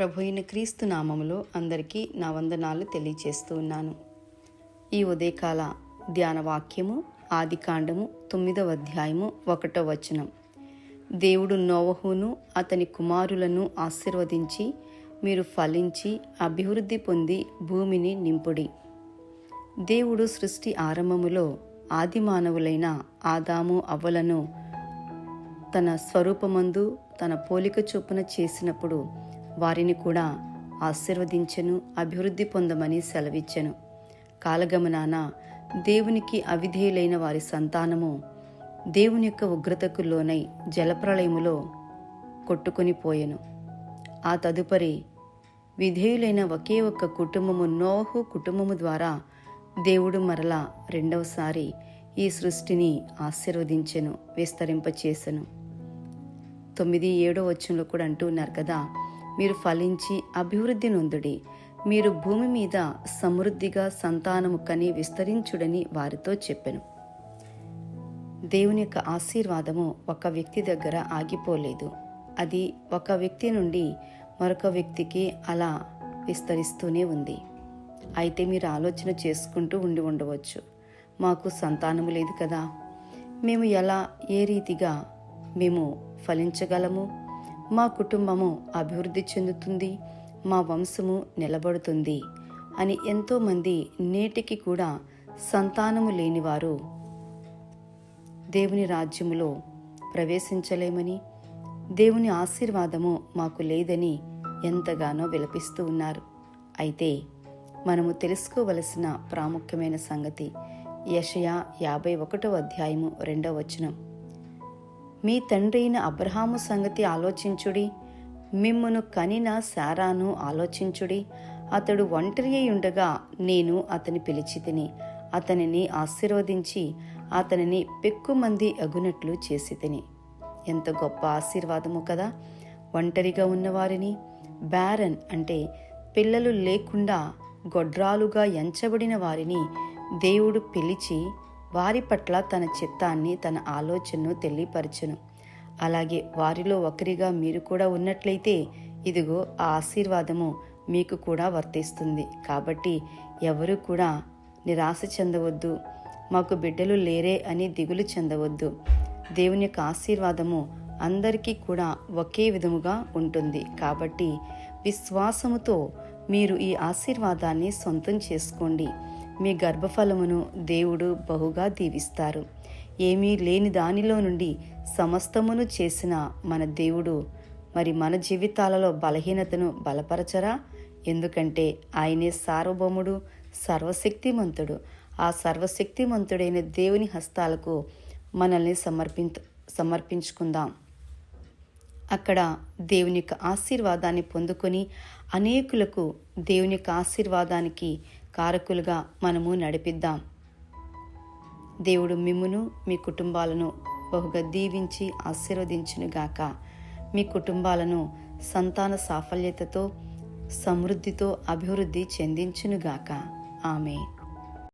ప్రభు అయిన క్రీస్తు నామములో అందరికీ నా వందనాలు తెలియచేస్తూ ఉన్నాను. ఈ ఉదయకాల ధ్యాన వాక్యము ఆది కాండము తొమ్మిదవ అధ్యాయము ఒకటో వచనం. దేవుడు నోవహును అతని కుమారులను ఆశీర్వదించి మీరు ఫలించి అభివృద్ధి పొంది భూమిని నింపుడి. దేవుడు సృష్టి ఆరంభములో ఆది మానవులైన ఆదాము అవ్వలను తన స్వరూపమందు తన పోలిక చొప్పున చేసినప్పుడు వారిని కూడా ఆశీర్వదించెను అభివృద్ధి పొందమని సెలవిచ్చెను. కాలగమనాన దేవునికి అవిధేయులైన వారి సంతానము దేవుని యొక్క ఉగ్రతకు లోనై జలప్రళయములో కొట్టుకొని పోయెను. ఆ తదుపరి విధేయులైన ఒకే ఒక్క కుటుంబము నోహు కుటుంబము ద్వారా దేవుడు మరలా రెండవసారి ఈ సృష్టిని ఆశీర్వదించెను విస్తరింపచేసెను. తొమ్మిది ఏడో వచ్చంలో కూడా అంటూ ఉన్నారు కదా మీరు ఫలించి అభివృద్ధి నొందుడి. మీరు భూమి మీద సమృద్ధిగా సంతానము కని విస్తరించుడని వారితో చెప్పెను. దేవుని యొక్క ఆశీర్వాదము ఒక వ్యక్తి దగ్గర ఆగిపోలేదు. అది ఒక వ్యక్తి నుండి మరొక వ్యక్తికి అలా విస్తరిస్తూనే ఉంది. అయితే మీరు ఆలోచన చేసుకుంటూ ఉండి ఉండవచ్చు. మాకు సంతానము లేదు కదా. మేము ఎలా ఏ రీతిగా మేము ఫలించగలము? మా కుటుంబము అభివృద్ధి చెందుతుంది మా వంశము నిలబడుతుంది అని ఎంతోమంది నేటికి కూడా సంతానము లేనివారు దేవుని రాజ్యములో ప్రవేశించలేమని దేవుని ఆశీర్వాదము మాకు లేదని ఎంతగానో విలపిస్తూ ఉన్నారు. అయితే మనము తెలుసుకోవలసిన ప్రాముఖ్యమైన సంగతి యషయా యాభై ఒకటో అధ్యాయము రెండవ వచనం. మీ తండ్రి అయిన అబ్రహాము సంగతి ఆలోచించుడి మిమ్మును కనిన శారాను ఆలోచించుడి. అతడు ఒంటరి అయి ఉండగా నేను అతని పిలిచి తిని అతనిని ఆశీర్వదించి అతనిని పెక్కుమంది అగునట్లు చేసి తిని ఎంత గొప్ప ఆశీర్వాదము కదా! ఒంటరిగా ఉన్నవారిని బ్యారన్ అంటే పిల్లలు లేకుండా గొడ్రాలుగా ఎంచబడిన వారిని దేవుడు పిలిచి వారి పట్ల తన చిత్తాన్ని తన ఆలోచనను తెలియపరచును. అలాగే వారిలో ఒకరిగా మీరు కూడా ఉన్నట్లయితే ఇదిగో ఆ ఆశీర్వాదము మీకు కూడా వర్తిస్తుంది. కాబట్టి ఎవరు కూడా నిరాశ చెందవద్దు. మాకు బిడ్డలు లేరే అని దిగులు చెందవద్దు. దేవుని యొక్క ఆశీర్వాదము అందరికీ కూడా ఒకే విధముగా ఉంటుంది. కాబట్టి విశ్వాసముతో మీరు ఈ ఆశీర్వాదాన్ని సొంతం చేసుకోండి. మీ గర్భఫలమును దేవుడు బహుగా దీవిస్తారు. ఏమీ లేని దానిలో నుండి సమస్తమును చేసిన మన దేవుడు మరి మన జీవితాలలో బలహీనతను బలపరచరా? ఎందుకంటే ఆయనే సార్వభౌముడు సర్వశక్తిమంతుడు. ఆ సర్వశక్తిమంతుడైన దేవుని హస్తాలకు మనల్ని సమర్పించ సమర్పించుకుందాం. అక్కడ దేవుని యొక్క ఆశీర్వాదాన్ని పొందుకొని అనేకులకు దేవుని యొక్క ఆశీర్వాదానికి కారకులుగా మనము నడిపిద్దాం. దేవుడు మిమ్మును మీ కుటుంబాలను బహుగా దీవించి ఆశీర్వదించునుగాక. మీ కుటుంబాలను సంతాన సాఫల్యతతో సమృద్ధితో అభివృద్ధి చెందించునుగాక. ఆమె